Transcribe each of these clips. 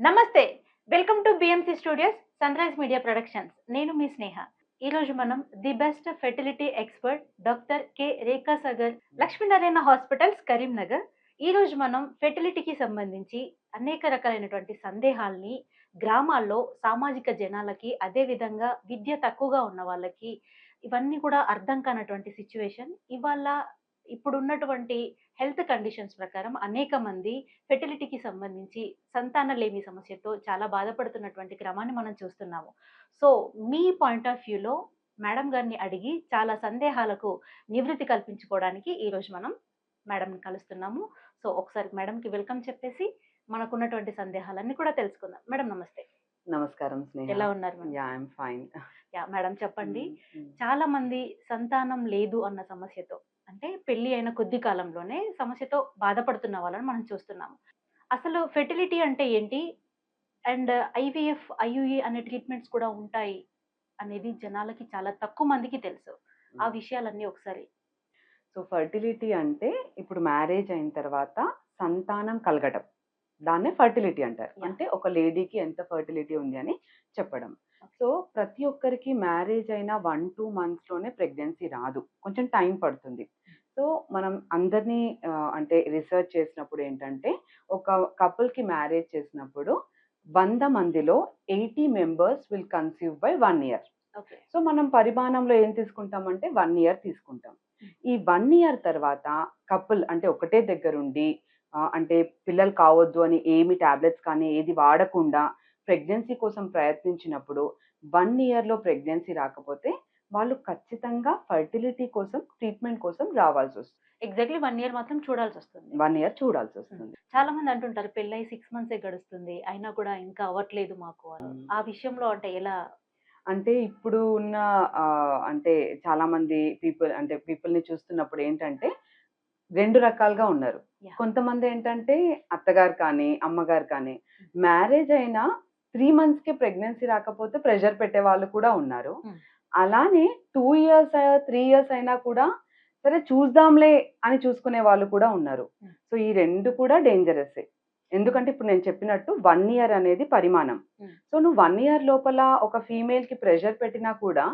నమస్తే welcome to BMC studios sunrise media productions నేను మీ స్నేహ. ఈ రోజు మనం the best fertility expert doctor K Rekha Sagar Lakshminarayana hospitals Karimnagar. ఈ రోజు మనం ఫెర్టిలిటీకి సంబంధించి అనేక రకాలైనటువంటి సందేహాల్ని గ్రామాల్లో సామాజిక జనాలకి అదే విధంగా విద్య తక్కువగా ఉన్న వాళ్ళకి ఇవన్నీ కూడా అర్థం కానటువంటి సిచ్యువేషన్ ఇవాళ ఇప్పుడున్నటువంటి హెల్త్ కండిషన్స్ ప్రకారం అనేక మంది ఫెర్టిలిటీకి సంబంధించి సంతానలేమి సమస్యతో చాలా బాధపడుతున్నటువంటి క్రమాన్ని మనం చూస్తున్నాము. సో మీ పాయింట్ ఆఫ్ వ్యూలో మేడం గారిని అడిగి చాలా సందేహాలకు నివృత్తి కల్పించుకోవడానికి ఈరోజు మనం మేడంని కలుస్తున్నాము. సో ఒకసారి మేడంకి వెల్కమ్ చెప్పేసి మనకున్నటువంటి సందేహాలన్నీ కూడా తెలుసుకుందాం. మేడం నమస్తే. నమస్కారం స్నేహ. ఎలా ఉన్నారు ఫైన్. యా మేడం చెప్పండి. చాలా మంది సంతానం లేదు అన్న సమస్యతో అంటే పెళ్ళి అయిన కొద్ది కాలంలోనే సమస్యతో బాధపడుతున్న వాళ్ళని మనం చూస్తున్నాము. అసలు ఫెర్టిలిటీ అంటే ఏంటి? అండ్ ఐవీఎఫ్ ఐయుఏ అనే ట్రీట్మెంట్స్ కూడా ఉంటాయి అనేది జనాలకి చాలా తక్కువ మందికి తెలుసు. ఆ విషయాలన్నీ ఒకసారి. సో ఫర్టిలిటీ అంటే ఇప్పుడు మ్యారేజ్ అయిన తర్వాత సంతానం కలగటం. దాన్నే ఫర్టిలిటీ అంటారు. అంటే ఒక లేడీకి ఎంత ఫర్టిలిటీ ఉంది అని చెప్పడం. సో ప్రతి ఒక్కరికి మ్యారేజ్ అయిన వన్ టూ మంత్స్లోనే ప్రెగ్నెన్సీ రాదు. కొంచెం టైం పడుతుంది. సో మనం అందరినీ అంటే రీసెర్చ్ చేసినప్పుడు ఏంటంటే ఒక కపుల్కి మ్యారేజ్ చేసినప్పుడు వంద మందిలో eighty members will conceive by one year. So మనం పరిమాణంలో ఏం తీసుకుంటామంటే వన్ ఇయర్ తీసుకుంటాం. ఈ వన్ ఇయర్ తర్వాత కపుల్ అంటే ఒకటే దగ్గరుండి అంటే పిల్లలు కావద్దు అని ఏమి టాబ్లెట్స్ కానీ ఏది వాడకుండా ప్రెగ్నెన్సీ కోసం ప్రయత్నించినప్పుడు వన్ ఇయర్లో ప్రెగ్నెన్సీ రాకపోతే వాళ్ళు ఖచ్చితంగా ఫర్టిలిటీ కోసం ట్రీట్మెంట్ కోసం రావాల్సి వస్తుంది. ఎగ్జాక్ట్లీ వన్ ఇయర్ మాత్రం చూడాల్సి వస్తుంది. వన్ ఇయర్ చూడాల్సి వస్తుంది. చాలా మంది అంటుంటారు పెళ్ళై సిక్స్ మంత్సే గడుస్తుంది అయినా కూడా ఇంకా అవ్వట్లేదు మాకు. ఆ విషయంలో అంటే ఎలా? అంటే ఇప్పుడు ఉన్న అంటే చాలా మంది పీపుల్ అంటే people ని చూస్తున్నప్పుడు ఏంటంటే రెండు రకాలుగా ఉన్నారు. కొంతమంది ఏంటంటే అత్తగారు కానీ అమ్మగారు కానీ మ్యారేజ్ అయినా త్రీ కి ప్రెగ్నెన్సీ రాకపోతే ప్రెషర్ పెట్టే వాళ్ళు కూడా ఉన్నారు. అలానే టూ ఇయర్స్ త్రీ ఇయర్స్ అయినా కూడా సరే చూద్దాంలే అని చూసుకునే వాళ్ళు కూడా ఉన్నారు. సో ఈ రెండు కూడా డేంజరస్ ఎందుకంటే ఇప్పుడు నేను చెప్పినట్టు వన్ ఇయర్ అనేది పరిమాణం. సో నువ్వు వన్ ఇయర్ లోపల ఒక ఫీమేల్కి ప్రెషర్ పెట్టినా కూడా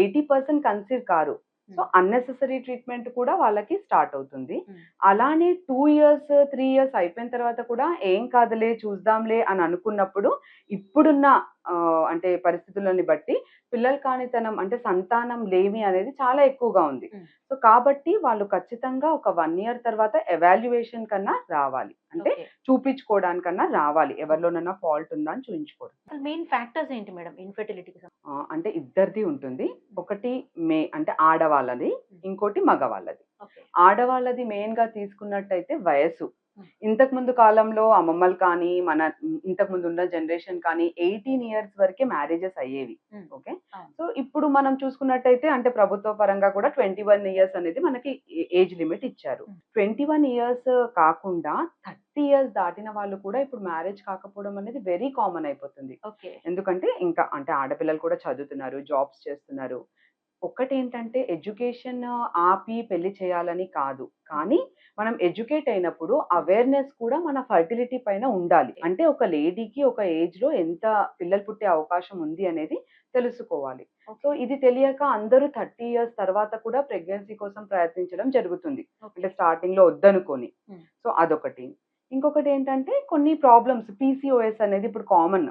ఎయిటీ పర్సెంట్ కన్సీవ్ కారు సో. అన్నెసెసరీ ట్రీట్మెంట్ కూడా వాళ్ళకి స్టార్ట్ అవుతుంది. అలానే టూ ఇయర్స్ త్రీ ఇయర్స్ అయిపోయిన తర్వాత కూడా ఏం కాదులే చూద్దాంలే అని అనుకున్నప్పుడు ఇప్పుడున్న అంటే పరిస్థితులని బట్టి పిల్లలు కానితనం అంటే సంతానం లేమి అనేది చాలా ఎక్కువగా ఉంది. సో కాబట్టి వాళ్ళు ఖచ్చితంగా ఒక వన్ ఇయర్ తర్వాత ఎవాల్యుయేషన్ కన్నా రావాలి. అంటే. చూపించుకోవడానికన్నా రావాలి. ఎవరిలోనన్నా ఫాల్ట్ ఉందా అని చూపించుకోవడం మెయిన్ ఫ్యాక్టర్స్ ఏంటి మేడం ఇన్ఫెర్టిలిటీకి ఆ, అంటే ఇద్దరిది ఉంటుంది. ఒకటి మే అంటే ఆడవాళ్ళది ఇంకోటి మగవాళ్ళది. ఆడవాళ్ళది మెయిన్గా తీసుకున్నట్టయితే వయసు. Hmm. ఇంతకు ముందు కాలంలో అమ్మమ్మలు కానీ మన ఇంతకు ముందు ఉన్న జనరేషన్ కానీ ఎయిటీన్ ఇయర్స్ వరకే మ్యారేజెస్ అయ్యేవి. ఓకే. సో ఇప్పుడు మనం చూసుకున్నట్టయితే అంటే ప్రభుత్వ పరంగా కూడా ట్వంటీ వన్ ఇయర్స్ అనేది మనకి ఏజ్ లిమిట్ ఇచ్చారు. ట్వంటీ వన్ ఇయర్స్ కాకుండా థర్టీ ఇయర్స్ దాటిన వాళ్ళు కూడా ఇప్పుడు మ్యారేజ్ కాకపోవడం అనేది వెరీ కామన్ అయిపోతుంది ఓకే ఎందుకంటే ఇంకా అంటే ఆడపిల్లలు కూడా చదువుతున్నారు జాబ్స్ చేస్తున్నారు ఒక్కటి ఏంటంటే ఎడ్యుకేషన్ ఆపి పెళ్ళి చేయాలని కాదు కానీ మనం ఎడ్యుకేట్ అయినప్పుడు అవేర్నెస్ కూడా మన ఫర్టిలిటీ పైన ఉండాలి. అంటే ఒక లేడీకి ఒక ఏజ్లో ఎంత పిల్లలు పుట్టే అవకాశం ఉంది అనేది తెలుసుకోవాలి. సో ఇది తెలియక అందరూ థర్టీ ఇయర్స్ తర్వాత కూడా ప్రెగ్నెన్సీ కోసం ప్రయత్నించడం జరుగుతుంది. అంటే స్టార్టింగ్లో వద్దనుకొని. సో అదొకటి. ఇంకొకటి ఏంటంటే కొన్ని ప్రాబ్లమ్స్ పీసీఓఎస్ అనేది ఇప్పుడు కామన్.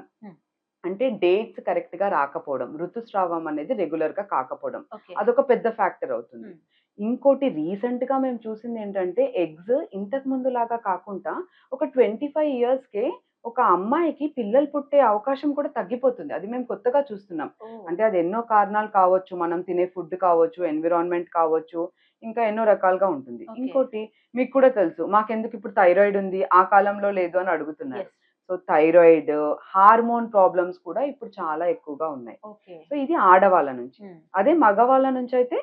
అంటే డేట్స్ కరెక్ట్గా రాకపోవడం ఋతుస్రావం అనేది రెగ్యులర్గా కాకపోవడం అదొక పెద్ద ఫ్యాక్టర్ అవుతుంది. ఇంకోటి రీసెంట్గా మేము చూసింది ఏంటంటే ఎగ్స్ ఇంతకు ముందు లాగా కాకుండా ఒక ట్వంటీ ఫైవ్ ఇయర్స్ కే ఒక అమ్మాయికి పిల్లలు పుట్టే అవకాశం కూడా తగ్గిపోతుంది. అది మేము కొత్తగా చూస్తున్నాం. అంటే అది ఎన్నో కారణాలు కావచ్చు మనం తినే ఫుడ్ కావచ్చు ఎన్విరాన్మెంట్ కావచ్చు ఇంకా ఎన్నో రకాలుగా ఉంటుంది. ఇంకోటి మీకు కూడా తెలుసు మాకెందుకు ఇప్పుడు థైరాయిడ్ ఉంది ఆ కాలంలో లేదు అని అడుగుతున్నారు. సో థైరాయిడ్ హార్మోన్ ప్రాబ్లమ్స్ కూడా ఇప్పుడు చాలా ఎక్కువగా ఉన్నాయి. సో ఇది ఆడవాళ్ళ నుంచి. అదే మగవాళ్ళ నుంచి అయితే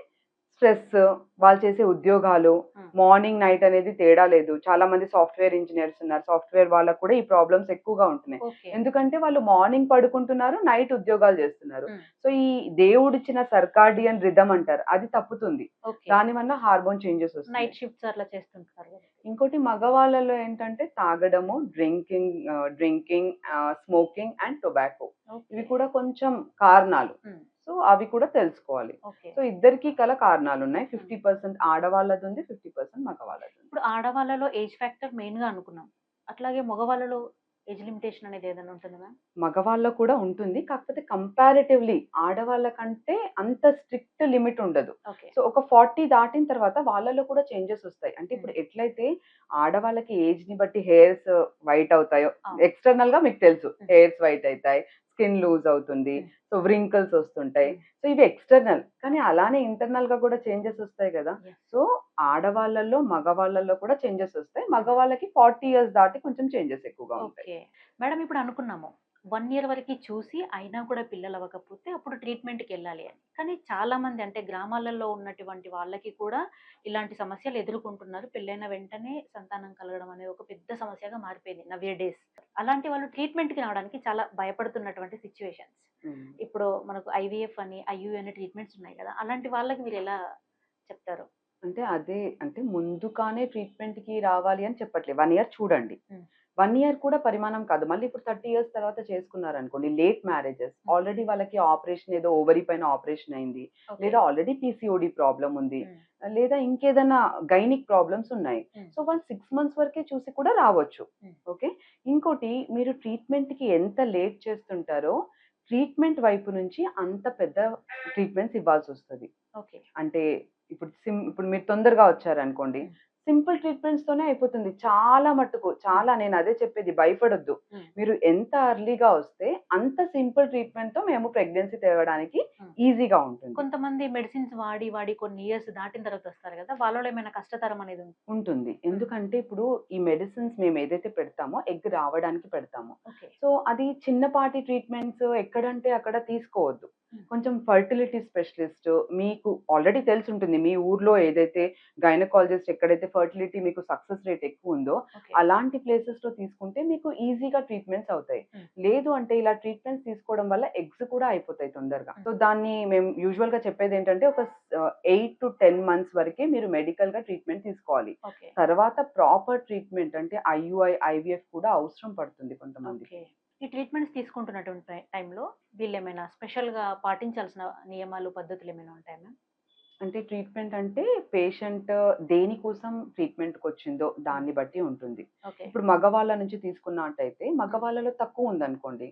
స్ట్రెస్ వాళ్ళు చేసే ఉద్యోగాలు. మార్నింగ్ నైట్ అనేది తేడా లేదు. చాలా మంది సాఫ్ట్వేర్ ఇంజనీర్స్ ఉన్నారు. సాఫ్ట్వేర్ వాళ్ళకు కూడా ఈ ప్రాబ్లమ్స్ ఎక్కువగా ఉంటున్నాయి. ఎందుకంటే వాళ్ళు మార్నింగ్ పడుకుంటున్నారు నైట్ ఉద్యోగాలు చేస్తున్నారు. సో ఈ దేవుడిచ్చిన సర్కార్డియన్ రిధమ్ అంటారు. అది తప్పుతుంది. దాని వల్ల హార్మోన్ చేంజెస్ వస్తాయి నైట్ షిఫ్ట్స్ అట్లా చేస్తుంటారు. ఇంకోటి మగవాళ్ళలో ఏంటంటే తాగడము drinking drinking smoking and tobacco. ఇవి కూడా కొంచెం కారణాలు. సో అవి కూడా తెలుసుకోవాలి. సో ఇద్దరికి కల కారణాలు ఉన్నాయి ఫిఫ్టీ పర్సెంట్ ఆడవాళ్ళది ఉంది ఫిఫ్టీ పర్సెంట్ మగవాళ్ళది ఇప్పుడు ఆడవాళ్ళలో ఏజ్ ఫ్యాక్టర్ మెయిన్గా అనుకున్నాం. అట్లాగే మగవాళ్ళలో ఏజ్ లిమిటేషన్ అనేది ఏదైనా ఉంటుందా మ్యామ్? మగవాళ్ళ కూడా ఉంటుంది. కాకపోతే కంపారిటివ్లీ ఆడవాళ్ళ కంటే అంత స్ట్రిక్ట్ లిమిట్ ఉండదు. సో ఒక ఫార్టీ దాటిన తర్వాత వాళ్ళలో కూడా చేంజెస్ వస్తాయి. అంటే ఇప్పుడు ఎట్లయితే ఆడవాళ్ళకి ఏజ్ని బట్టి హెయిర్స్ వైట్ అవుతాయో. ఎక్స్టర్నల్గా మీకు తెలుసు హెయిర్స్ వైట్ అవుతాయి స్కిన్ లూజ్ అవుతుంది Mm. సో వ్రింకల్స్ వస్తుంటాయి. సో ఇవి ఎక్స్టర్నల్ కానీ అలానే ఇంటర్నల్గా కూడా చేంజెస్ వస్తాయి కదా. సో ఆడవాళ్ళల్లో మగవాళ్ళల్లో కూడా చేంజెస్ వస్తాయి. మగవాళ్ళకి ఫార్టీ ఇయర్స్ దాటి కొంచెం చేంజెస్ ఎక్కువగా ఉంటాయి. మేడం ఇప్పుడు అనుకున్నాము. వన్ ఇయర్ వరకు చూసి అయినా కూడా పిల్లలు అవ్వకపోతే అప్పుడు ట్రీట్మెంట్కి వెళ్ళాలి అని. కానీ చాలా మంది అంటే గ్రామాలలో ఉన్నటువంటి వాళ్ళకి కూడా ఇలాంటి సమస్యలు ఎదుర్కొంటున్నారు. పెళ్ళైన వెంటనే సంతానం కలగడం అనేది ఒక పెద్ద సమస్యగా మారిపోయింది నవ్య డేస్. అలాంటి వాళ్ళు ట్రీట్మెంట్కి రావడానికి చాలా భయపడుతున్నటువంటి సిచ్యువేషన్స్. ఇప్పుడు మనకు ఐవీఎఫ్ అని ఐయూ అనే ట్రీట్మెంట్స్ ఉన్నాయి కదా అలాంటి వాళ్ళకి మీరు ఎలా చెప్తారు? అంటే అదే అంటే ముందుగానే ట్రీట్మెంట్కి రావాలి అని చెప్పట్లేదు. వన్ ఇయర్ చూడండి. వన్ ఇయర్ కూడా పరిమాణం కాదు మళ్ళీ ఇప్పుడు థర్టీ ఇయర్స్ తర్వాత చేసుకున్నారు అనుకోండి లేట్ మ్యారేజెస్. ఆల్రెడీ వాళ్ళకి ఆపరేషన్ ఏదో ఓవరీ పైన ఆపరేషన్ అయింది. లేదా ఆల్రెడీ పీసీఓడి ప్రాబ్లం ఉంది. లేదా ఇంకేదైనా గైనిక్ ప్రాబ్లమ్స్ ఉన్నాయి. సో వాళ్ళు సిక్స్ మంత్స్ వరకే చూసి కూడా రావచ్చు. ఓకే ఇంకోటి మీరు ట్రీట్మెంట్కి ఎంత లేట్ చేస్తుంటారో ట్రీట్మెంట్ వైపు నుంచి అంత పెద్ద ట్రీట్మెంట్స్ ఇవ్వాల్సి వస్తుంది ఓకే అంటే ఇప్పుడు సిమ్ ఇప్పుడు మీరు తొందరగా వచ్చారనుకోండి. సింపుల్ ట్రీట్మెంట్స్ తోనే అయిపోతుంది. చాలా మట్టుకు చాలా నేను అదే చెప్పేది భయపడొద్దు. మీరు ఎంత అర్లీగా వస్తే అంత సింపుల్ ట్రీట్మెంట్తో మేము ప్రెగ్నెన్సీ తేవడానికి. ఈజీగా ఉంటుంది. కొంతమంది మెడిసిన్స్ వాడి వాడి కొన్ని ఇయర్స్ దాటిన తర్వాత వస్తారు కదా వాళ్ళలో ఏమైనా కష్టతరం అనేది ఉంటుంది. ఎందుకంటే ఇప్పుడు ఈ మెడిసిన్స్ మేము ఏదైతే పెడతామో ఎగ్ రావడానికి పెడతామో. సో అది చిన్నపాటి ట్రీట్మెంట్స్ ఎక్కడంటే అక్కడ తీసుకోవద్దు. కొంచెం ఫర్టిలిటీ స్పెషలిస్ట్ మీకు ఆల్రెడీ తెలిసి ఉంటుంది. మీ ఊర్లో ఏదైతే గైనకాలజిస్ట్ ఎక్కడైతే ఫర్టిలిటీ మీకు సక్సెస్ రేట్ ఎక్కువ ఉందో అలాంటి ప్లేసెస్లో తీసుకుంటే మీకు ఈజీగా ట్రీట్మెంట్స్ అవుతాయి. Hmm. లేదు అంటే ఇలా ట్రీట్మెంట్స్ తీసుకోవడం వల్ల ఎగ్స్ కూడా అయిపోతాయి తొందరగా. సో దాన్ని మేము యూజువల్గా చెప్పేది ఏంటంటే ఒక ఎయిట్ టు టెన్ మంత్స్ వరకే మీరు మెడికల్గా ట్రీట్మెంట్ తీసుకోవాలి. తర్వాత ప్రాపర్ ట్రీట్మెంట్ అంటే ఐయుఐ ఐవిఎఫ్ కూడా అవసరం పడుతుంది కొంతమంది ఈ ట్రీట్మెంట్స్ తీసుకుంటున్నటువంటి టైంలో వీళ్ళు ఏమైనా స్పెషల్గా పాటించాల్సిన నియమాలు పద్ధతులు ఏమైనా ఉంటాయా మ్యామ్? అంటే ట్రీట్మెంట్ అంటే పేషెంట్ దేనికోసం ట్రీట్మెంట్కి వచ్చిందో దాన్ని బట్టి ఉంటుంది. ఇప్పుడు మగవాళ్ళ నుంచి తీసుకున్నట్టయితే మగవాళ్ళలో తక్కువ ఉందనుకోండి.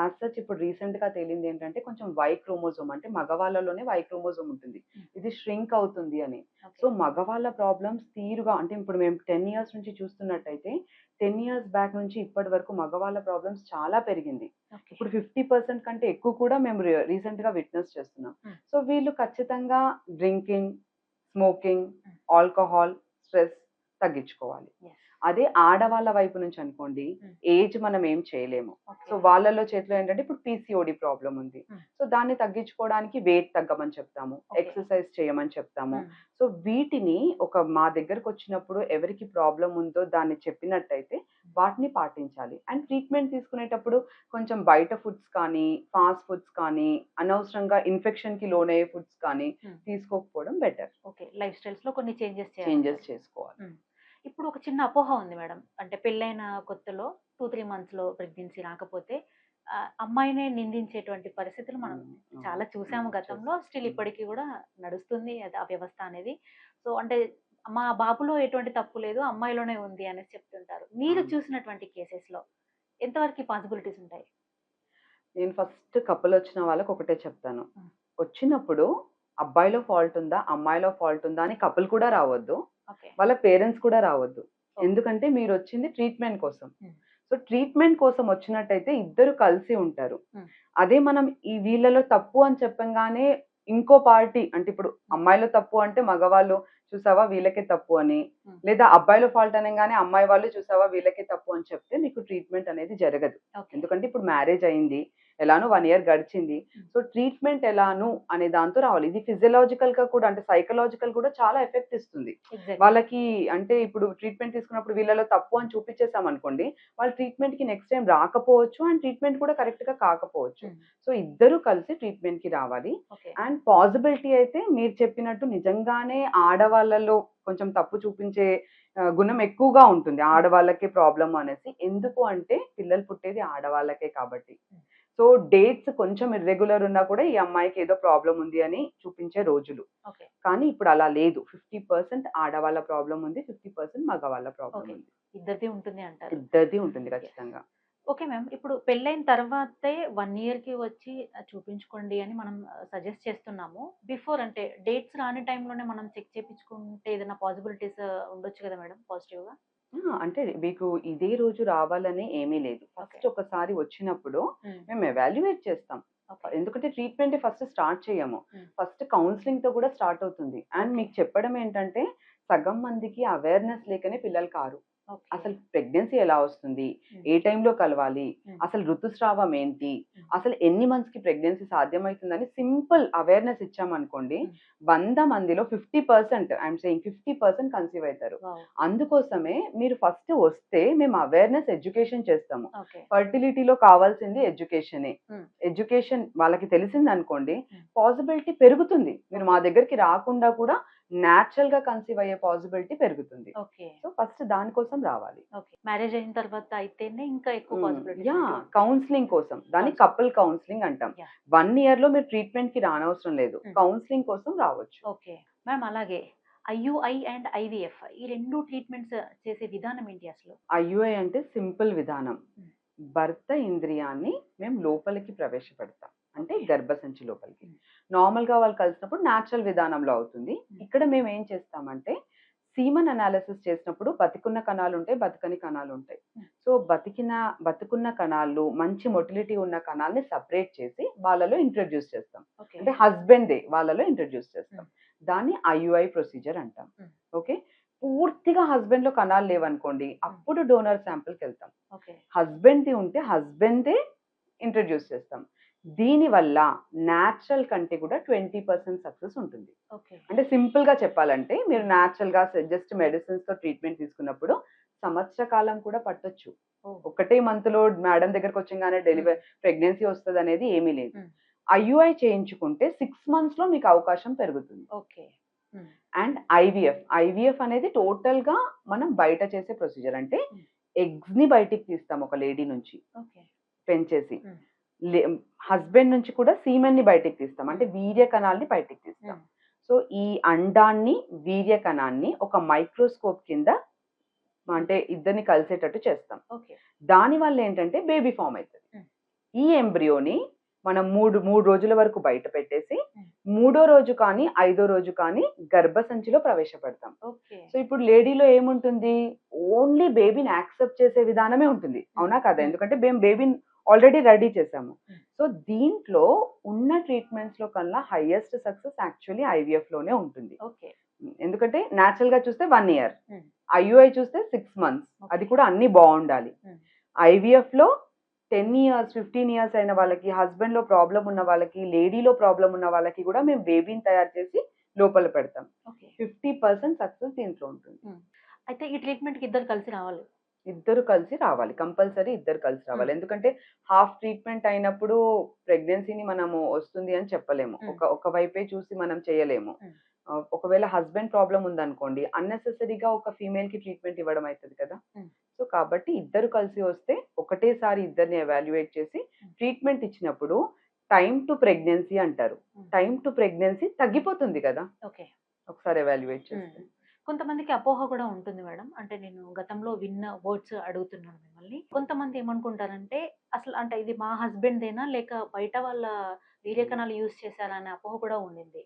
యాజ్ సచ్ ఇప్పుడు రీసెంట్గా తేలింది ఏంటంటే కొంచెం వై క్రోమోజోమ్ అంటే మగవాళ్ళలోనే వై క్రోమోజోమ్ ఉంటుంది. ఇది ష్రింక్ అవుతుంది అని. సో మగవాళ్ళ ప్రాబ్లమ్స్ తీరుగా అంటే ఇప్పుడు మేము టెన్ ఇయర్స్ నుంచి చూస్తున్నట్టయితే టెన్ ఇయర్స్ బ్యాక్ నుంచి ఇప్పటి వరకు మగవాళ్ళ ప్రాబ్లమ్స్ చాలా పెరిగింది ఇప్పుడు ఫిఫ్టీ పర్సెంట్ కంటే ఎక్కువ కూడా మేము రీసెంట్గా విట్నెస్ చేస్తున్నాం. సో వీళ్ళు ఖచ్చితంగా డ్రింకింగ్ స్మోకింగ్. ఆల్కహాల్ స్ట్రెస్ తగ్గించుకోవాలి. అదే ఆడవాళ్ళ వైపు నుంచి అనుకోండి. ఏజ్ మనం ఏం చేయలేము. సో వాళ్ళలో చేతిలో ఏంటంటే ఇప్పుడు పీసీఓడి ప్రాబ్లం ఉంది. సో దాన్ని తగ్గించుకోవడానికి వెయిట్ తగ్గమని చెప్తాము. ఎక్సర్సైజ్ చేయమని చెప్తాము. సో వీటిని ఒక మా దగ్గరకు వచ్చినప్పుడు ఎవరికి ప్రాబ్లం ఉందో దాన్ని చెప్పినట్టయితే వాటిని పాటించాలి. అండ్ ట్రీట్మెంట్ తీసుకునేటప్పుడు కొంచెం బయట ఫుడ్స్ కానీ ఫాస్ట్ ఫుడ్స్ కానీ అనవసరంగా ఇన్ఫెక్షన్కి లోనయ్యే ఫుడ్స్ కానీ. తీసుకోకపోవడం బెటర్ ఓకే. లైఫ్ స్టైల్స్లో కొన్ని చేంజెస్ చేంజెస్ చేసుకోవాలి. ఇప్పుడు ఒక చిన్న అపోహ ఉంది మేడం అంటే పెళ్ళైన కొత్తలో టూ త్రీ మంత్స్లో ప్రెగ్నెన్సీ రాకపోతే అమ్మాయినే నిందించేటువంటి పరిస్థితులు మనం. చాలా చూసాము. గతంలో స్టిల్. ఇప్పటికీ కూడా నడుస్తుంది ఆ వ్యవస్థ అనేది సో అంటే మా బాబులో ఎటువంటి తప్పు లేదు అమ్మాయిలోనే ఉంది అనేసి చెప్తుంటారు మీరు. చూసినటువంటి కేసెస్లో ఎంతవరకు పాసిబిలిటీస్ ఉంటాయి నేను ఫస్ట్ కపుల్ వచ్చిన వాళ్ళకి ఒకటే చెప్తాను. వచ్చినప్పుడు అబ్బాయిలో ఫాల్ట్ ఉందా అమ్మాయిలో ఫాల్ట్ ఉందా అని కపుల్ కూడా రావద్దు వాళ్ళ పేరెంట్స్ కూడా రావద్దు. ఎందుకంటే మీరు వచ్చింది ట్రీట్మెంట్ కోసం. సో ట్రీట్మెంట్ కోసం వచ్చినట్టయితే ఇద్దరు కలిసి ఉంటారు. అదే మనం ఈ వీళ్ళలో తప్పు అని చెప్పంగానే ఇంకో పార్టీ అంటే ఇప్పుడు అమ్మాయిలో తప్పు అంటే మగవాళ్ళు చూసావా వీళ్ళకే తప్పు అని. లేదా అబ్బాయిలో ఫాల్ట్ అనగానే అమ్మాయి వాళ్ళు చూసావా వీళ్ళకే తప్పు అని చెప్తే మీకు ట్రీట్మెంట్ అనేది జరగదు ఎందుకంటే ఇప్పుడు మ్యారేజ్ అయింది ఎలానో వన్ ఇయర్ గడిచింది. సో ట్రీట్మెంట్ ఎలాను అనే దాంతో రావాలి. ఇది ఫిజియలాజికల్గా కూడా అంటే సైకలాజికల్ కూడా చాలా ఎఫెక్ట్ ఇస్తుంది. వాళ్ళకి అంటే ఇప్పుడు ట్రీట్మెంట్ తీసుకున్నప్పుడు వీళ్ళలో తప్పు అని చూపించేసాం అనుకోండి వాళ్ళ ట్రీట్మెంట్కి నెక్స్ట్ టైం రాకపోవచ్చు అండ్ ట్రీట్మెంట్ కూడా కరెక్ట్గా కాకపోవచ్చు. సో ఇద్దరు కలిసి ట్రీట్మెంట్కి రావాలి. అండ్ పాసిబిలిటీ అయితే మీరు చెప్పినట్టు నిజంగానే ఆడవాళ్ళలో కొంచెం తప్పు చూపించే గుణం ఎక్కువగా ఉంటుంది. ఆడవాళ్ళకే ప్రాబ్లం అనేసి. ఎందుకు అంటే పిల్లలు పుట్టేది ఆడవాళ్ళకే కాబట్టి. సో డేట్స్ కొంచెం ఇర్రెగ్యులర్ ఉన్నా కూడా ఈ అమ్మాయికి ఏదో ప్రాబ్లం ఉంది అని చూపించే రోజులు. కానీ ఇప్పుడు అలా లేదు. ఫిఫ్టీ పర్సెంట్ ఆడవాళ్ళ ప్రాబ్లం ఉంది ఫిఫ్టీ పర్సెంట్ మగవాళ్ళ ప్రాబ్లం. ఉంది. ఇద్దరిది ఉంటుంది అంటారు. ఇద్దరిది ఉంటుంది ఖచ్చితంగా. Okay ma'am. ఇప్పుడు పెళ్ళైన తర్వాతే వన్కి వచ్చి చూపించుకోండి అని మనం సజెస్ట్ చేస్తున్నాము. బిఫోర్ అంటే డేట్స్ రాని టైంలోనే మనం చెక్ చేయించుకుంటే ఏదైనా పాసిబిలిటీస్ ఉండొచ్చు కదా మేడం పాజిటివ్గా? ఆ, అంటే మీకు ఇదే రోజు రావాలని ఏమీ లేదు. ఫస్ట్ ఒకసారి వచ్చినప్పుడు మేము ఎవాల్యుయేట్ చేస్తాం. ఎందుకంటే ట్రీట్మెంట్ ఫస్ట్ స్టార్ట్ చేయము. ఫస్ట్ కౌన్సిలింగ్తో కూడా స్టార్ట్ అవుతుంది. అండ్ మీకు చెప్పడం ఏంటంటే సగం మందికి అవేర్నెస్ లేకనే పిల్లలు కారు. అసలు ప్రెగ్నెన్సీ ఎలా వస్తుంది. ఏ టైంలో కలవాలి. అసలు ఋతుస్రావం ఏంటి. అసలు ఎన్ని మంత్స్కి ప్రెగ్నెన్సీ సాధ్యమవుతుందని సింపుల్ అవేర్నెస్ ఇచ్చామనుకోండి. వంద మందిలో fifty percent I'm saying fifty percent conceive అవుతారు అందుకోసమే మీరు ఫస్ట్ వస్తే మేము అవేర్నెస్ ఎడ్యుకేషన్ చేస్తాము ఫర్టిలిటీలో కావాల్సింది ఎడ్యుకేషనే. ఎడ్యుకేషన్ వాళ్ళకి తెలిసింది అనుకోండి. పాసిబిలిటీ పెరుగుతుంది మీరు మా దగ్గరికి రాకుండా కూడా న్యాచురల్గా కన్సీవ్ అయ్యే పాసిబిలిటీ పెరుగుతుంది. ఓకే. సో ఫస్ట్ దానికోసం రావాలి. ఓకే. మ్యారేజ్ అయిన తర్వాత అయితేనే ఇంకా ఎక్కువ యా కౌన్సిలింగ్ కోసం. దాన్ని. కపుల్ కౌన్సిలింగ్ అంటాం. వన్ ఇయర్లో మీరు ట్రీట్మెంట్కి రానవసరం లేదు. కౌన్సిలింగ్ కోసం రావచ్చు. ఓకే. మ్యామ్ అలాగే ఐయుఐ అండ్ ఐవిఎఫ్ ఈ రెండు ట్రీట్మెంట్స్ చేసే విధానం ఏంటి అసలు? ఐయుఐ అంటే సింపుల్ విధానం. భర్త ఇంద్రియాన్ని మేము లోపలికి ప్రవేశపెడతాం. అంటే. గర్భసంచి లోపలికి. Hmm. నార్మల్గా వాళ్ళు కలిసినప్పుడు న్యాచురల్ విధానంలో అవుతుంది. ఇక్కడ మేము ఏం చేస్తామంటే సీమన్ అనాలిసిస్ చేసినప్పుడు బతికున్న కణాలు ఉంటాయి బతకని కణాలు ఉంటాయి. సో బతికిన బతుకున్న కణాలు మంచి మొటిలిటీ ఉన్న కణాలని సపరేట్ చేసి వాళ్ళలో ఇంట్రడ్యూస్ చేస్తాం. అంటే హస్బెండే వాళ్ళలో ఇంట్రడ్యూస్ చేస్తాం. దాన్ని ఐయుఐ ప్రొసీజర్ అంటాం. ఓకే? పూర్తిగా హస్బెండ్లో కణాలు లేవనుకోండి అప్పుడు డోనర్ శాంపిల్కి వెళ్తాం. ఓకే. హస్బెండ్ ది ఉంటే హస్బెండే ఇంట్రడ్యూస్ చేస్తాం. దీనివల్ల న్యాచురల్ కంటే కూడా ట్వంటీ పర్సెంట్ సక్సెస్ ఉంటుంది. ఓకే. అంటే సింపుల్గా చెప్పాలంటే మీరు న్యాచురల్గా జస్ట్ మెడిసిన్స్తో ట్రీట్మెంట్ తీసుకున్నప్పుడు సంవత్సర కాలం కూడా పట్టొచ్చు. ఒకటే మంత్లో మేడం దగ్గరకు వచ్చంగానే డెలివరీ ప్రెగ్నెన్సీ వస్తుంది అనేది ఏమీ లేదు. ఐయుఐ చేయించుకుంటే సిక్స్ మంత్స్లో మీకు అవకాశం పెరుగుతుంది. ఓకే. అండ్ ఐవీఎఫ్ ఐవీఎఫ్ అనేది టోటల్గా మనం బయట చేసే ప్రొసీజర్ అంటే. ఎగ్స్ని బయటికి తీస్తాం ఒక లేడీ నుంచి ఓకే. పెంచేసి. హస్బెండ్ నుంచి కూడా సీమెన్ని బయటికి తీస్తాం. అంటే వీర్య కణాల్ని బయటికి తీస్తాం. సో ఈ అండాన్ని వీర్య కణాన్ని ఒక మైక్రోస్కోప్ కింద అంటే ఇద్దరిని కలిసేటట్టు చేస్తాం. ఓకే. దాని వల్ల ఏంటంటే బేబీ ఫామ్ అవుతుంది Hmm. ఈ ఎంబ్రియోని మనం మూడు మూడు రోజుల వరకు బయట పెట్టేసి Hmm. మూడో రోజు కానీ ఐదో రోజు కానీ గర్భసంచిలో ప్రవేశపెడతాం. ఓకే. సో ఇప్పుడు లేడీలో ఏముంటుంది? ఓన్లీ బేబీని యాక్సెప్ట్ చేసే విధానమే ఉంటుంది. అవునా కదా? Hmm. ఎందుకంటే మేము బేబీని ఆల్రెడీ రెడీ చేసాము. Hmm. సో దీంట్లో ఉన్న ట్రీట్మెంట్స్లో కన్నా హైయెస్ట్ సక్సెస్ యాక్చువల్లీ ఐవీఎఫ్లోనే ఉంటుంది. ఓకే. ఎందుకంటే న్యాచురల్గా చూస్తే వన్ ఇయర్. Hmm. ఐయుఐ చూస్తే సిక్స్ మంత్స్. అది కూడా అన్ని బాగుండాలి. Hmm. ఐవీఎఫ్లో టెన్ ఇయర్స్ ఫిఫ్టీన్ ఇయర్స్ అయిన వాళ్ళకి హస్బెండ్లో ప్రాబ్లం ఉన్న వాళ్ళకి లేడీలో ప్రాబ్లం ఉన్న వాళ్ళకి కూడా మేము బేబీని తయారు చేసి లోపల పెడతాం. ఫిఫ్టీ పర్సెంట్ సక్సెస్ దీంట్లో ఉంటుంది. అయితే ఈ ట్రీట్మెంట్కి ఇద్దరు కలిసి రావాలి. ఇద్దరు కలిసి రావాలి. కంపల్సరీ ఇద్దరు కలిసి రావాలి. ఎందుకంటే హాఫ్ ట్రీట్మెంట్ అయినప్పుడు ప్రెగ్నెన్సీని మనము వస్తుంది అని చెప్పలేము. ఒక ఒక వైపే చూసి మనం చేయలేము. ఒకవేళ హస్బెండ్ ప్రాబ్లం ఉందనుకోండి అన్నెసెసరీగా ఒక ఫీమేల్కి ట్రీట్మెంట్ ఇవ్వడం అవుతుంది కదా. సో కాబట్టి ఇద్దరు కలిసి వస్తే ఒకటేసారి ఇద్దరిని ఎవాల్యుయేట్ చేసి. ట్రీట్మెంట్ ఇచ్చినప్పుడు టైం టు ప్రెగ్నెన్సీ అంటారు. టైం టు ప్రెగ్నెన్సీ తగ్గిపోతుంది కదా! ఓకే. ఒకసారి ఎవాల్యుయేట్ చేస్తే. కొంతమందికి అపోహ కూడా ఉంటుంది మేడం. అంటే నేను గతంలో విన్న వర్డ్స్ అడుగుతున్నాను మిమ్మల్ని. కొంతమంది ఏమనుకుంటారంటే అసలు అంటే ఇది మా హస్బెండ్దేనా లేక బయట వాళ్ళ వీర్యకణాలు యూజ్ చేశారనే అపోహ కూడా ఉండింది.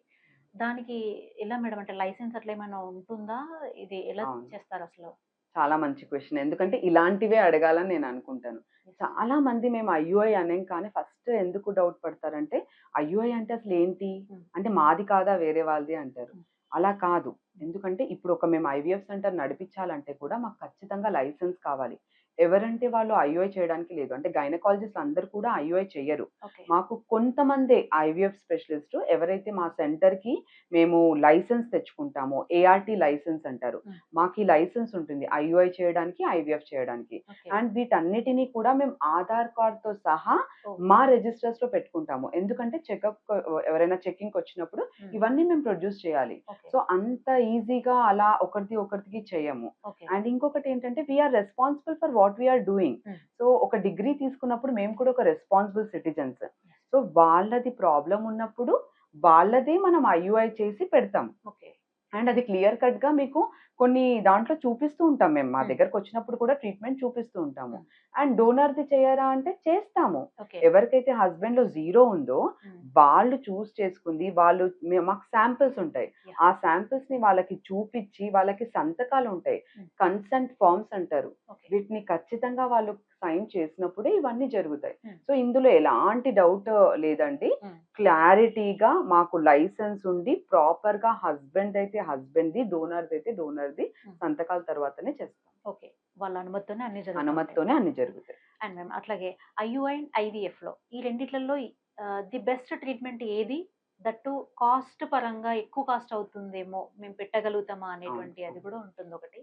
దానికి ఎలా మేడం? అంటే లైసెన్స్ అట్లా ఏమైనా ఉంటుందా? ఇది ఎలా. చేస్తారు అసలు? చాలా మంచి క్వశ్చన్. ఎందుకంటే ఇలాంటివే అడగాలని నేను అనుకుంటాను. చాలా మంది మేము ఐయుఐ అనేం కానీ ఫస్ట్ ఎందుకు డౌట్ పడతారంటే ఐయుఐ అంటే అసలు ఏంటి. అంటే మాది కాదా వేరే వాళ్ళది అంటారు. అలా కాదు. ఎందుకంటే ఇప్పుడు ఒక మేము ఐవీఎఫ్ సెంటర్ నడిపించాలంటే కూడా మాకు ఖచ్చితంగా లైసెన్స్ కావాలి. ఎవరంటే వాళ్ళు ఐయుఐ చేయడానికి లేదు. అంటే గైనకాలజిస్ట్ అందరు కూడా ఐయుఐ చెయ్యరు. ఓకే. మాకు కొంతమంది ఐవీఎఫ్ స్పెషలిస్ట్ ఎవరైతే మా సెంటర్కి మేము లైసెన్స్ తెచ్చుకుంటామో ఏఆర్టీ లైసెన్స్ అంటారు. మాకు ఈ లైసెన్స్ ఉంటుంది ఐయుఐ చేయడానికి ఐవీఎఫ్ చేయడానికి. అండ్ వీటన్నిటిని కూడా మేము ఆధార్ కార్డ్తో సహా. మా రిజిస్టర్స్లో పెట్టుకుంటాము. ఎందుకంటే చెకప్ ఎవరైనా చెకింగ్ వచ్చినప్పుడు. ఇవన్నీ మేము ప్రొడ్యూస్ చేయాలి. సో అంత ఈజీగా అలా ఒకరిది ఒకరికి చేయము. అండ్ ఇంకొకటి ఏంటంటే we are responsible for what we are doing. Mm. So ఒక డిగ్రీ తీసుకున్నప్పుడు మేము కూడా ఒక రెస్పాన్సిబుల్ సిటిజన్స్. సో వాళ్ళది ప్రాబ్లం ఉన్నప్పుడు వాళ్ళదే మనం ఐయుఐ చేసి పెడతాం. ఓకే. అండ్ అది క్లియర్ కట్గా మీకు కొన్ని దాంట్లో చూపిస్తూ ఉంటాం మేము మా. దగ్గరకు వచ్చినప్పుడు కూడా ట్రీట్మెంట్ చూపిస్తూ ఉంటాము. అండ్ డోనర్ది చేయరా అంటే చేస్తాము ఎవరికైతే హస్బెండ్లో జీరో ఉందో. వాళ్ళు చూస్ చేసుకుంది వాళ్ళు మాకు శాంపిల్స్ ఉంటాయి. ఆ శాంపిల్స్ని వాళ్ళకి చూపించి వాళ్ళకి సంతకాలు ఉంటాయి. కన్సెంట్ ఫార్మ్స్ అంటారు వీటిని ఖచ్చితంగా వాళ్ళు సైన్ చేసినప్పుడే ఇవన్నీ జరుగుతాయి. సో ఇందులో ఎలాంటి డౌట్ లేదండి. క్లారిటీగా మాకు లైసెన్స్ ఉండి ప్రాపర్గా హస్బెండ్ అయితే హస్బెండ్ ది డోనర్ అయితే డోనర్ ది Mm. సంతకాల తర్వాతనే చేస్తాం ఓకే వాళ్ళ అనుమతితోనే అన్ని జరుగుతాయి అనుమతితోనే అన్ని జరుగుతాయి అండ్ మ్యామ్ అట్లాగే ఐయుఐ అండ్ ఐవీఎఫ్లో ఈ రెండిట్లలో ది బెస్ట్ ట్రీట్మెంట్ ఏది దట్టు కాస్ట్ పరంగా ఎక్కువ కాస్ట్ అవుతుందేమో మేము పెట్టగలుగుతామా అనేటువంటి. అది కూడా ఉంటుంది ఒకటి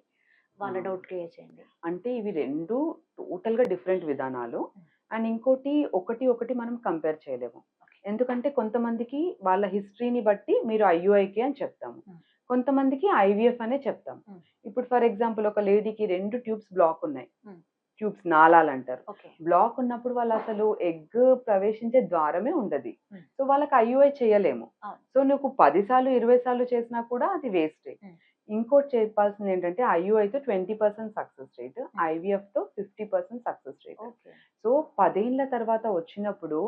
వాళ్ళ. డౌట్ క్లియర్ చేయండి అంటే ఇవి రెండు టోటల్గా డిఫరెంట్ విధానాలు. అండ్ ఇంకోటి ఒకటి ఒకటి మనం కంపేర్ చేయలేము. ఎందుకంటే కొంతమందికి వాళ్ళ హిస్టరీని బట్టి మీరు ఐయుఐకి అని చెప్తాము. కొంతమందికి ఐవీఎఫ్ అనే చెప్తాం. ఇప్పుడు ఫర్ ఎగ్జాంపుల్ ఒక లేడీకి రెండు ట్యూబ్స్ బ్లాక్ ఉన్నాయి. ట్యూబ్స్ నాళాలు అంటారు బ్లాక్ ఉన్నప్పుడు వాళ్ళు అసలు ఎగ్ ప్రవేశించే ద్వారమే ఉండదు. సో వాళ్ళకి ఐయుఐ చేయలేము. సో నువ్వు పది సార్లు ఇరవై సార్లు చేసినా కూడా అది వేస్టే. ఇంకోటి చెప్పాల్సింది ఏంటంటే ఐయుఐ తో twenty percent success rate ఐవీఎఫ్తో fifty percent success rate so పదేళ్ళ తర్వాత వచ్చినప్పుడు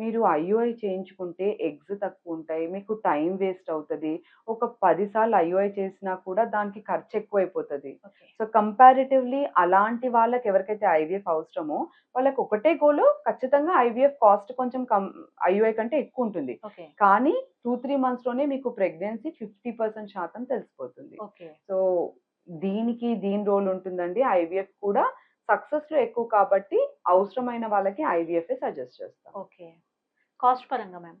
మీరు ఐయుఐ చేయించుకుంటే ఎగ్స్ తక్కువ ఉంటాయి మీకు టైం వేస్ట్ అవుతుంది. ఒక పది సార్లు ఐయుఐ చేసినా కూడా దానికి ఖర్చు ఎక్కువైపోతుంది. సో కంపారిటివ్లీ అలాంటి వాళ్ళకి ఎవరికైతే ఐవీఎఫ్ అవసరమో వాళ్ళకి ఒకటే గోలు ఖచ్చితంగా ఐవీఎఫ్ కాస్ట్ కొంచెం కం ఐయుఐ కంటే ఎక్కువ ఉంటుంది. కానీ టూ త్రీ మంత్స్లోనే మీకు ప్రెగ్నెన్సీ ఫిఫ్టీ పర్సెంట్ శాతం తెలిసిపోతుంది. సో దీనికి దీని రోల్ ఉంటుందండి. ఐవీఎఫ్ కూడా సక్సెస్లో ఎక్కువ కాబట్టి అవసరమైన వాళ్ళకి ఐవీఎఫ్ సజెస్ట్ చేస్తాం. ఓకే. కాస్ట్ పరంగా మ్యామ్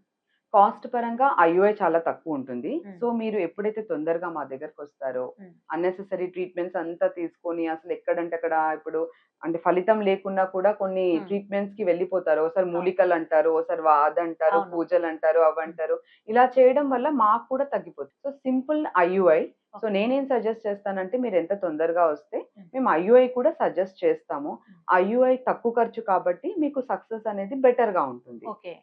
కాస్ట్ పరంగా ఐయుఐ చాలా తక్కువ ఉంటుంది. సో మీరు ఎప్పుడైతే తొందరగా మా దగ్గరకు వస్తారో. అన్నెసెసరీ ట్రీట్మెంట్స్ అంతా తీసుకొని అసలు ఎక్కడంటే అక్కడ ఇప్పుడు అంటే ఫలితం లేకున్నా కూడా కొన్ని. ట్రీట్మెంట్స్కి వెళ్ళిపోతారు ఒకసారి మూలికలు అంటారు ఒకసారి వాద్ అంటారు. పూజలు అంటారు అవి అంటారు ఇలా చేయడం వల్ల మాకు కూడా తగ్గిపోతుంది సో సింపుల్ ఐయుఐ సో. నేనేం సజెస్ట్ చేస్తానంటే మీరు ఎంత తొందరగా వస్తే. మేము ఐయుఐ కూడా సజెస్ట్ చేస్తాము. ఐయుఐ తక్కువ ఖర్చు కాబట్టి మీకు సక్సెస్ అనేది బెటర్గా ఉంటుంది ఓకే.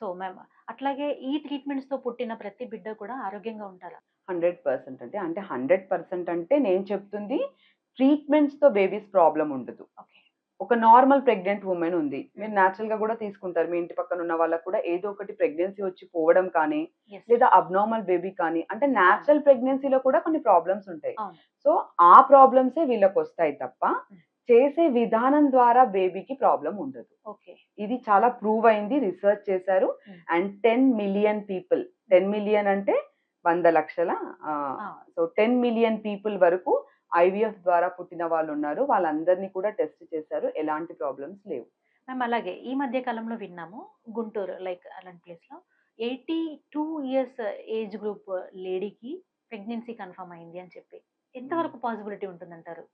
సో మ్యామ్ అట్లాగే ఈ ట్రీట్మెంట్స్తో పుట్టిన ప్రతి బిడ్డ కూడా ఆరోగ్యంగా ఉంటారా? హండ్రెడ్ పర్సెంట్ అంటే అంటే హండ్రెడ్ పర్సెంట్ అంటే నేను చెప్తుంది ట్రీట్మెంట్స్తో బేబీస్ ప్రాబ్లం ఉండదు. ఒక నార్మల్ ప్రెగ్నెంట్ ఉమెన్ ఉంది. మీరు న్యాచురల్గా కూడా తీసుకుంటారు. మీ ఇంటి పక్కన ఉన్న వాళ్ళకు కూడా ఏదో ఒకటి ప్రెగ్నెన్సీ వచ్చి పోవడం కానీ లేదా అబ్నార్మల్ బేబీ కానీ అంటే న్యాచురల్ ప్రెగ్నెన్సీలో కూడా కొన్ని ప్రాబ్లమ్స్ ఉంటాయి. సో ఆ ప్రాబ్లమ్సే వీళ్ళకి వస్తాయి తప్ప. చేసే విధానం ద్వారా బేబీకి ప్రాబ్లం ఉండదు. ఓకే. ఇది చాలా ప్రూవ్ అయింది రీసెర్చ్ చేశారు. Mm. And ten million people ten million అంటే వంద లక్షల. సో టెన్ మిలియన్ పీపుల్ వరకు ఐవీఎఫ్ ద్వారా పుట్టిన వాళ్ళు ఉన్నారు. వాళ్ళందరినీ కూడా టెస్ట్ చేశారు. ఎలాంటి ప్రాబ్లమ్స్ లేవు. మ్యామ్ అలాగే ఈ మధ్య కాలంలో విన్నాము గుంటూరు లైక్ అలాంటి ప్లేస్లో eighty two years age group లేడీకి pregnancy confirm అయింది అని చెప్పి. ఎంతవరకు పాసిబిలిటీ ఉంటుందంటారు?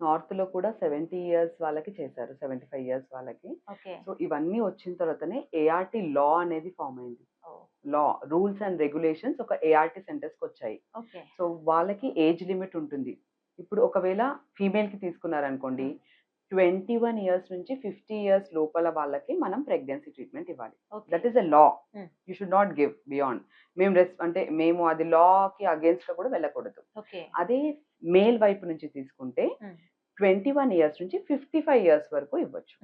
నార్త్లో కూడా సెవెంటీ ఇయర్స్ వాళ్ళకి చేశారు సెవెంటీ ఫైవ్ ఇయర్స్ వాళ్ళకి. ఓకే. సో ఇవన్నీ వచ్చిన తర్వాతనే ఏఆర్టీ లా అనేది ఫామ్ అయింది. లా రూల్స్ అండ్ రెగ్యులేషన్స్ ఒక ఏఆర్టీ సెంటర్స్కి వచ్చాయి. సో వాళ్ళకి ఏజ్ లిమిట్ ఉంటుంది. ఇప్పుడు ఒకవేళ ఫీమేల్కి తీసుకున్నారనుకోండి ట్వంటీ వన్ ఇయర్స్ నుంచి ఫిఫ్టీ ఇయర్స్ లోపల వాళ్ళకి మనం ప్రెగ్నెన్సీ ట్రీట్మెంట్ ఇవ్వాలి. That is a law. You should not give beyond మేము రెస్ అంటే మేము అది లాకి అగేన్స్ట్గా కూడా వెళ్ళకూడదు. ఓకే. అదే మేల్ వైపు నుంచి తీసుకుంటే. ట్వంటీ వన్ ఇయర్స్ నుంచి ఫిఫ్టీ ఫైవ్ ఇయర్స్ వరకు ఇవ్వచ్చు.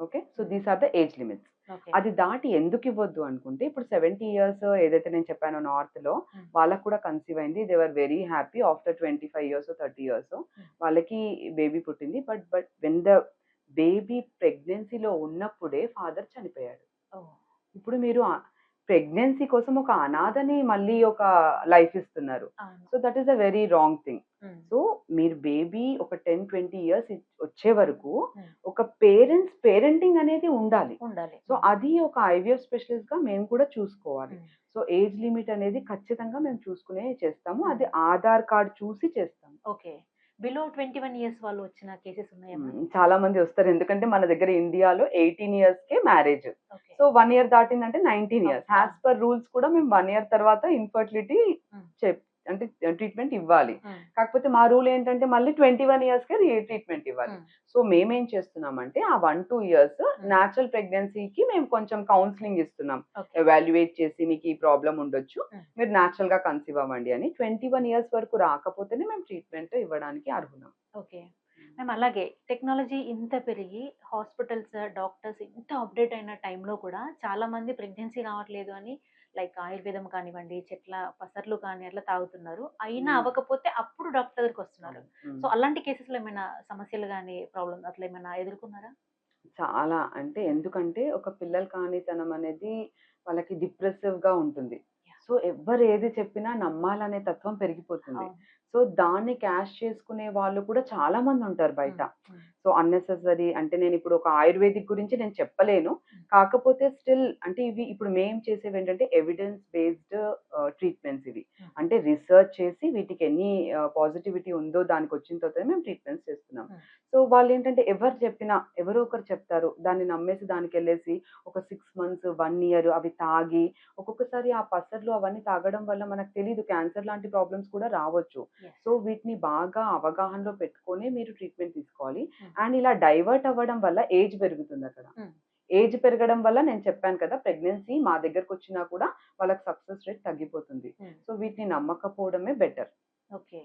Okay so these are the age limits అది దాటి ఎందుకు ఇవ్వద్దు అనుకుంటే ఇప్పుడు సెవెంటీ ఇయర్స్ ఏదైతే నేను చెప్పానో నార్త్లో Hmm. వాళ్ళకు కూడా కన్సీవ్ అయింది. They are very happy after twenty five years thirty years వాళ్ళకి బేబీ పుట్టింది. But but when the baby ప్రెగ్నెన్సీలో ఉన్నప్పుడే ఫాదర్ చనిపోయాడు. ఇప్పుడు మీరు ప్రెగ్నెన్సీ కోసం ఒక అనాథని మళ్ళీ ఒక లైఫ్ ఇస్తున్నారు. So that is a very wrong thing so మీరు బేబీ ఒక టెన్ ట్వంటీ ఇయర్స్ వచ్చే వరకు. ఒక పేరెంట్స్ పేరెంటింగ్ అనేది ఉండాలి. ఉండాలి. సో అది ఒక ఐవీఎఫ్ స్పెషలిస్ట్గా మేము కూడా చూసుకోవాలి. సో ఏజ్ లిమిట్ అనేది ఖచ్చితంగా మేము చూసుకునే చేస్తాము. అది ఆధార్ కార్డ్ చూసి చేస్తాము. Okay. Below twenty one years వాళ్ళు వచ్చిన కేసెస్ ఉన్నాయా. చాలా మంది వస్తారు. ఎందుకంటే మన దగ్గర ఇండియాలో ఎయిటీన్ ఇయర్స్ కే marriage so one year దాటిందంటే nineteen years. As per rules కూడా మేము వన్ ఇయర్ తర్వాత ఇన్ఫర్టిలిటీ. చెప్ అంటే ట్రీట్మెంట్ ఇవ్వాలి. కాకపోతే మా రూల్ ఏంటంటే మళ్ళీ ట్వంటీ వన్ ఇయర్స్ కే ట్రీట్మెంట్ ఇవ్వాలి. సో మేమేం చేస్తున్నామంటే ఆ వన్ టూ ఇయర్స్ న్యాచురల్ ప్రెగ్నెన్సీకి మేము కొంచెం కౌన్సిలింగ్ ఇస్తున్నాం. ఎవాల్యుయేట్ చేసి మీకు ఈ ప్రాబ్లం ఉండొచ్చు. మీరు న్యాచురల్గా కన్సీవ్ అవ్వండి అని. ట్వంటీ వన్ ఇయర్స్ వరకు రాకపోతేనే మేము ట్రీట్మెంట్ ఇవ్వడానికి అర్హులం. ఓకే. మేము అలాగే టెక్నాలజీ ఇంత పెరిగి హాస్పిటల్స్ డాక్టర్స్ ఇంత అప్డేట్ అయిన టైంలో కూడా చాలా మంది ప్రెగ్నెన్సీ రావట్లేదు అని లైక్ ఆయుర్వేదం కానివ్వండి చెట్ల పసర్లు కానీ అట్లా తాగుతున్నారు. అయినా. అవ్వకపోతే అప్పుడు డాక్టర్ దగ్గరికి వస్తున్నారు. సో అలాంటి కేసెస్లో ఏమైనా సమస్యలు కానీ ప్రాబ్లమ్ అట్లా ఏమైనా ఎదుర్కొన్నారా? చాలా. అంటే ఎందుకంటే ఒక పిల్లలు కానితనం అనేది వాళ్ళకి డిప్రెసివ్గా ఉంటుంది. సో ఎవరు ఏది చెప్పినా నమ్మాలనే తత్వం పెరిగిపోతుంది. సో దాన్ని క్యాష్ చేసుకునే వాళ్ళు కూడా చాలా మంది ఉంటారు బయట. సో అన్నెసెసరీ అంటే నేను ఇప్పుడు ఒక ఆయుర్వేదిక్ గురించి నేను చెప్పలేను. కాకపోతే స్టిల్ అంటే ఇవి ఇప్పుడు మేము చేసేవి ఏంటంటే ఎవిడెన్స్ బేస్డ్ ట్రీట్మెంట్స్ ఇవి. అంటే రీసెర్చ్ చేసి వీటికి ఎన్ని పాజిటివిటీ ఉందో దానికి వచ్చిన తర్వాత మేము ట్రీట్మెంట్స్ చేస్తున్నాం. సో వాళ్ళు ఏంటంటే ఎవరు చెప్పినా ఎవరో ఒకరు చెప్తారు దాన్ని నమ్మేసి దానికి వెళ్ళేసి ఒక సిక్స్ మంత్స్ వన్ ఇయర్ అవి తాగి ఒక్కొక్కసారి ఆ పసర్లు అవన్నీ తాగడం వల్ల మనకు తెలియదు క్యాన్సర్ లాంటి ప్రాబ్లమ్స్ కూడా రావచ్చు. సో వీటిని బాగా అవగాహనలో పెట్టుకొని మీరు ట్రీట్మెంట్ తీసుకోవాలి. అండ్ ఇలా డైవర్ట్ అవ్వడం వల్ల ఏజ్ పెరుగుతుంది అక్కడ. ఏజ్ పెరగడం వల్ల నేను చెప్పాను కదా ప్రెగ్నెన్సీ మా దగ్గరకు వచ్చినా కూడా వాళ్ళకి సక్సెస్ రేట్ తగ్గిపోతుంది. సో వీటిని నమ్మకపోవడమే బెటర్. ఓకే.